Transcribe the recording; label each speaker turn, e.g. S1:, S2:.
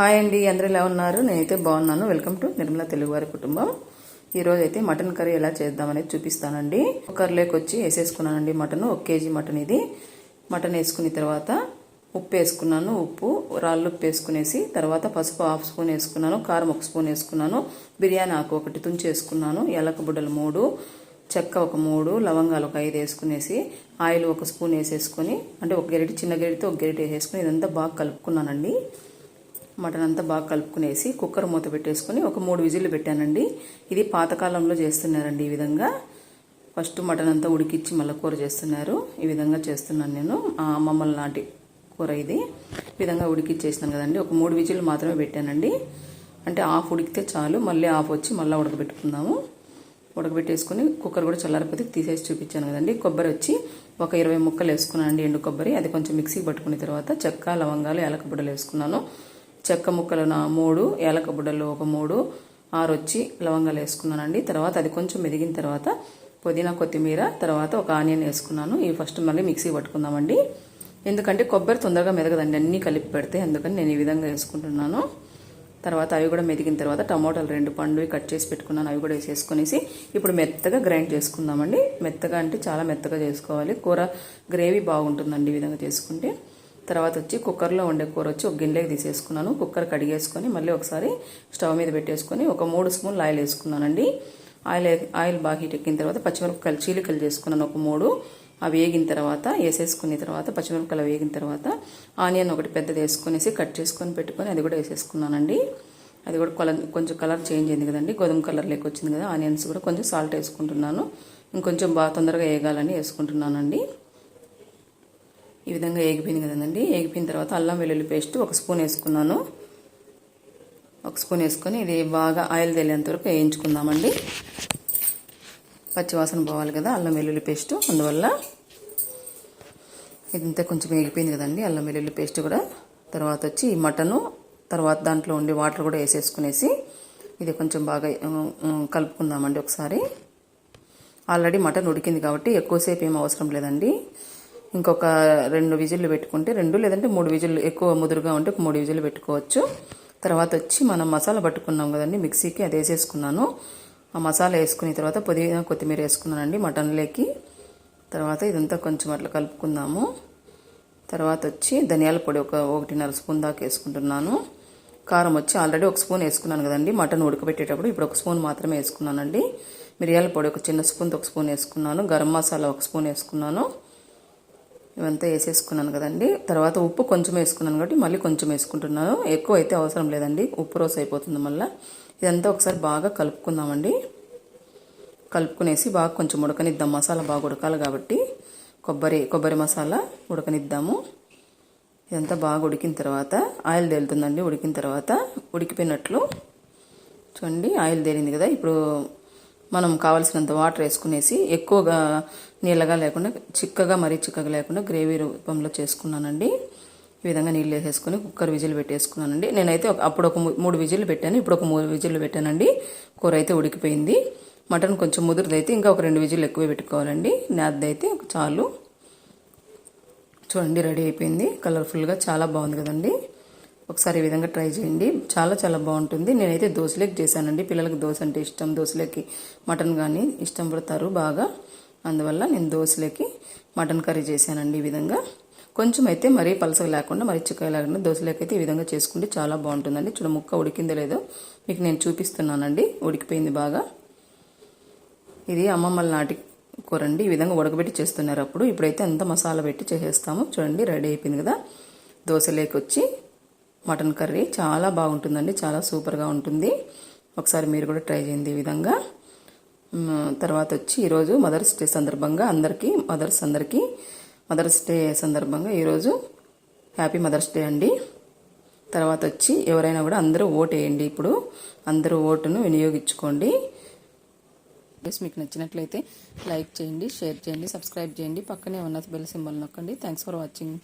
S1: Hi అండి అందరూ ఎలా ఉన్నారు? నేనైతే బాగున్నాను. వెల్కమ్ టు నిర్మల తెలుగువారి కుటుంబం. ఈరోజు అయితే మటన్ కర్రీ ఎలా చేద్దామనేది చూపిస్తానండి. కర్రీలోకి వచ్చి వేసేసుకున్నానండి మటన్. ఒక కేజీ మటన్ ఇది. మటన్ వేసుకున్న తర్వాత ఉప్పు వేసుకున్నాను. ఉప్పు రాళ్ళు ఉప్పు వేసుకునేసి తర్వాత పసుపు హాఫ్ స్పూన్ వేసుకున్నాను. కారం ఒక స్పూన్ వేసుకున్నాను. బిర్యానీ ఆకు ఒకటి తుంచి వేసుకున్నాను. ఎలక బుడ్డలు మూడు చెక్క ఒక మూడు లవంగాలు ఒక ఐదు వేసుకునేసి ఆయిల్ ఒక స్పూన్ వేసేసుకొని అంటే ఒక గరిటె చిన్న గరిటెతో ఒక గరిటె వేసేసుకుని ఇదంతా బాగా కలుపుకున్నానండి. మటన్ అంతా బాగా కలుపుకునేసి కుక్కర్ మూత పెట్టేసుకొని ఒక మూడు విజిల్లు పెట్టానండి. ఇది పాతకాలంలో చేస్తున్నారండి ఈ విధంగా. ఫస్ట్ మటన్ అంతా ఉడికిచ్చి మళ్ళీ కూర చేస్తున్నారు. ఈ విధంగా చేస్తున్నాను నేను. ఆ అమ్మమ్మల నాటి కూర ఇది. ఈ విధంగా ఉడికిచ్చేసినాను కదండి. ఒక మూడు విజిల్లు మాత్రమే పెట్టానండి. అంటే ఆఫ్ ఉడికితే చాలు. మళ్ళీ ఆఫ్ వచ్చి మళ్ళీ ఉడకబెట్టుకుందాము. ఉడకబెట్టేసుకుని కుక్కర్ కూడా చల్లారిపోతే తీసేసి చూపించాను కదండి. కొబ్బరి వచ్చి ఒక ఇరవై ముక్కలు వేసుకున్నానండి ఎండు కొబ్బరి. అది కొంచెం మిక్సీ పట్టుకున్న తర్వాత చెక్క లవంగాలు ఏలకబుడ్డలు వేసుకున్నాను. చెక్క ముక్కలు నా మూడు ఏలక బుడ్డలు ఒక మూడు ఆరు వచ్చి లవంగాలు వేసుకున్నానండి. తర్వాత అది కొంచెం మెదిగిన తర్వాత పుదీనా కొత్తిమీర తర్వాత ఒక ఆనియన్ వేసుకున్నాను. ఇవి ఫస్ట్ మళ్ళీ మిక్సీ పట్టుకుందామండి. ఎందుకంటే కొబ్బరి తొందరగా మెదగదండి. అన్నీ కలిపి పెడితే అందుకని నేను ఈ విధంగా వేసుకుంటున్నాను. తర్వాత అవి కూడా మెదిగిన తర్వాత టమోటాలు రెండు పండు కట్ చేసి పెట్టుకున్నాను. అవి కూడా వేసేసుకునేసి ఇప్పుడు మెత్తగా గ్రైండ్ చేసుకుందామండి. మెత్తగా అంటే చాలా మెత్తగా చేసుకోవాలి. కూర గ్రేవీ బాగుంటుందండి ఈ విధంగా చేసుకుంటే. తర్వాత వచ్చి కుక్కర్లో ఉండే కూర వచ్చి ఒక గిన్నెకి తీసేసుకున్నాను. కుక్కర్ కడిగేసుకొని మళ్ళీ ఒకసారి స్టవ్ మీద పెట్టేసుకొని ఒక మూడు స్పూన్లు ఆయిల్ వేసుకున్నానండి. ఆయిల్ ఆయిల్ బాగా హీట్ ఎక్కిన తర్వాత పచ్చిమిరపకాయలు చీలికలు చేసుకున్నాను ఒక మూడు. అవి వేగిన తర్వాత వేసేసుకున్న తర్వాత పచ్చిమిరపకాయలు వేగిన తర్వాత ఆనియన్ ఒకటి పెద్దది వేసుకునేసి కట్ చేసుకొని పెట్టుకొని అది కూడా వేసేసుకున్నానండి. అది కూడా కలర్ కొంచెం కలర్ చేంజ్ అయింది కదండి. గోధుమ కలర్ లెక్క వచ్చింది కదా ఆనియన్స్ కూడా కొంచెం సాల్ట్ వేసుకుంటున్నాను. ఇంకొంచెం బాగా తొందరగా వేగాలని వేసుకుంటున్నానండి. ఈ విధంగా ఏగిపోయింది కదండి. ఏగిపోయిన తర్వాత అల్లం వెల్లుల్లి పేస్ట్ ఒక స్పూన్ వేసుకున్నాను. ఒక స్పూన్ వేసుకొని ఇది బాగా ఆయిల్ తెలియంత వరకు వేయించుకుందామండి. పచ్చివాసన పోవాలి కదా అల్లం వెల్లుల్లి పేస్ట్. అందువల్ల ఇదంతా కొంచెం ఎగిపోయింది కదండి. అల్లం వెల్లుల్లి పేస్ట్ కూడా తర్వాత వచ్చి ఈ మటను తర్వాత దాంట్లో ఉండే వాటర్ కూడా వేసేసుకునేసి ఇది కొంచెం బాగా కలుపుకుందామండి ఒకసారి. ఆల్రెడీ మటన్ ఉడికింది కాబట్టి ఎక్కువసేపు ఏం అవసరం లేదండి. ఇంకొక రెండు విజిల్లు పెట్టుకుంటే రెండు లేదంటే మూడు విజిల్లు ఎక్కువ ముదురుగా ఉంటే మూడు విజిల్లు పెట్టుకోవచ్చు. తర్వాత వచ్చి మనం మసాలా పట్టుకున్నాం కదండి మిక్సీకి అది వేసేసుకున్నాను. ఆ మసాలా వేసుకున్న తర్వాత పుదీనా కొత్తిమీర వేసుకున్నానండి మటన్లోకి. తర్వాత ఇదంతా కొంచెం అట్లా కలుపుకుందాము. తర్వాత వచ్చి ధనియాల పొడి ఒక ఒకటిన్నర స్పూన్ దాకా వేసుకుంటున్నాను. కారం వచ్చి ఆల్రెడీ ఒక స్పూన్ వేసుకున్నాను కదండి మటన్ ఉడకబెట్టేటప్పుడు ఇప్పుడు ఒక స్పూన్ మాత్రమే వేసుకున్నానండి. మిరియాల పొడి ఒక చిన్న స్పూన్తో ఒక స్పూన్ వేసుకున్నాను. గరం మసాలా ఒక స్పూన్ వేసుకున్నాను. ఇవంతా వేసేసుకున్నాను కదండి. తర్వాత ఉప్పు కొంచెం వేసుకున్నాను కాబట్టి మళ్ళీ కొంచెం వేసుకుంటున్నాను. ఎక్కువ అయితే అవసరం లేదండి. ఉప్పు రోస్ అయిపోతుంది మళ్ళీ. ఇదంతా ఒకసారి బాగా కలుపుకుందామండి. కలుపుకునేసి బాగా కొంచెం ఉడకనిద్దాం. మసాలా బాగా ఉడకాలి కాబట్టి కొబ్బరి కొబ్బరి మసాలా ఉడకనిద్దాము. ఇదంతా బాగా ఉడికిన తర్వాత ఆయిల్ తేలుతుందండి. ఉడికిన తర్వాత ఉడికిపోయినట్లు చూడండి ఆయిల్ తేలింది కదా. ఇప్పుడు మనం కావలసినంత వాటర్ వేసుకునేసి ఎక్కువగా నీళ్ళగా లేకుండా చిక్కగా మరీ చిక్కగా లేకుండా గ్రేవీ రూపంలో చేసుకున్నానండి. ఈ విధంగా నీళ్ళు వేసేసుకుని కుక్కర్ విజిల్ పెట్టేసుకున్నానండి. నేనైతే అప్పుడు ఒక మూడు విజిల్లు పెట్టాను ఇప్పుడు ఒక మూడు విజిల్లు పెట్టానండి. కూర అయితే ఉడికిపోయింది. మటన్ కొంచెం ముదురుదైతే ఇంకా ఒక రెండు విజిల్లు ఎక్కువ పెట్టుకోవాలండి. నాదైతే చాలు. చూడండి రెడీ అయిపోయింది. కలర్ఫుల్గా చాలా బాగుంది కదండి. ఒకసారి ఈ విధంగా ట్రై చేయండి. చాలా చాలా బాగుంటుంది. నేనైతే దోశలేకి చేశానండి. పిల్లలకు దోశ అంటే ఇష్టం. దోశలేకి మటన్ కానీ ఇష్టం పడతారు బాగా. అందువల్ల నేను దోశలేకి మటన్ కర్రీ చేశానండి ఈ విధంగా. కొంచెం అయితే మరీ పలసగ లేకుండా మరీ చిక్కగా లేకుండా దోశలేకైతే అయితే ఈ విధంగా చేసుకుంటే చాలా బాగుంటుందండి. చూడ ముక్క ఉడికిందో లేదో మీకు నేను చూపిస్తున్నానండి. ఉడికిపోయింది బాగా. ఇది అమ్మమ్మల నాటి కూర అండి ఈ విధంగా ఉడకబెట్టి చేస్తున్నారు అప్పుడు. ఇప్పుడైతే అంత మసాలా పెట్టి చేసేస్తాము. చూడండి రెడీ అయిపోయింది కదా. దోశలేకి వచ్చి మటన్ కర్రీ చాలా బాగుంటుందండి చాలా సూపర్గా ఉంటుంది. ఒకసారి మీరు కూడా ట్రై చేయండి ఈ విధంగా. తర్వాత వచ్చి ఈరోజు మదర్స్ డే సందర్భంగా అందరికీ మదర్స్ అందరికీ మదర్స్ డే సందర్భంగా ఈరోజు హ్యాపీ మదర్స్ డే అండి. తర్వాత వచ్చి ఎవరైనా కూడా అందరూ ఓటు వేయండి ఇప్పుడు. అందరూ ఓటును వినియోగించుకోండి. మీకు నచ్చినట్లయితే లైక్ చేయండి షేర్ చేయండి సబ్స్క్రైబ్ చేయండి. పక్కనే ఉన్న బెల్ సింబల్ నొక్కండి. Thanks for watching